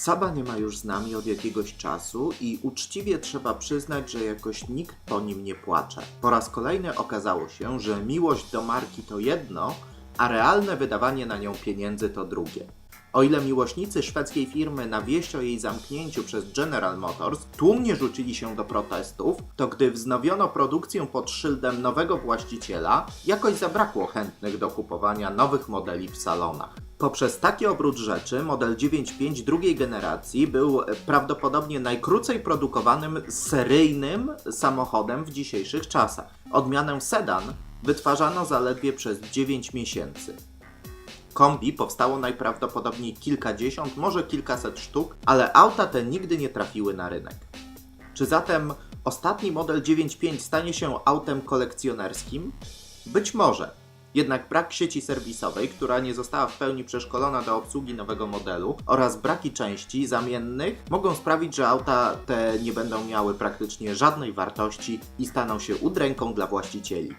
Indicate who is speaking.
Speaker 1: Saba nie ma już z nami od jakiegoś czasu i uczciwie trzeba przyznać, że jakoś nikt po nim nie płacze. Po raz kolejny okazało się, że miłość do marki to jedno, a realne wydawanie na nią pieniędzy to drugie. O ile miłośnicy szwedzkiej firmy na wieść o jej zamknięciu przez General Motors tłumnie rzucili się do protestów, to gdy wznowiono produkcję pod szyldem nowego właściciela, jakoś zabrakło chętnych do kupowania nowych modeli w salonach. Poprzez taki obrót rzeczy model 9.5 drugiej generacji był prawdopodobnie najkrócej produkowanym seryjnym samochodem w dzisiejszych czasach. Odmianę sedan wytwarzano zaledwie przez 9 miesięcy. Kombi powstało najprawdopodobniej kilkadziesiąt, może kilkaset sztuk, ale auta te nigdy nie trafiły na rynek. Czy zatem ostatni model 9.5 stanie się autem kolekcjonerskim? Być może. Jednak brak sieci serwisowej, która nie została w pełni przeszkolona do obsługi nowego modelu oraz braki części zamiennych mogą sprawić, że auta te nie będą miały praktycznie żadnej wartości i staną się udręką dla właścicieli.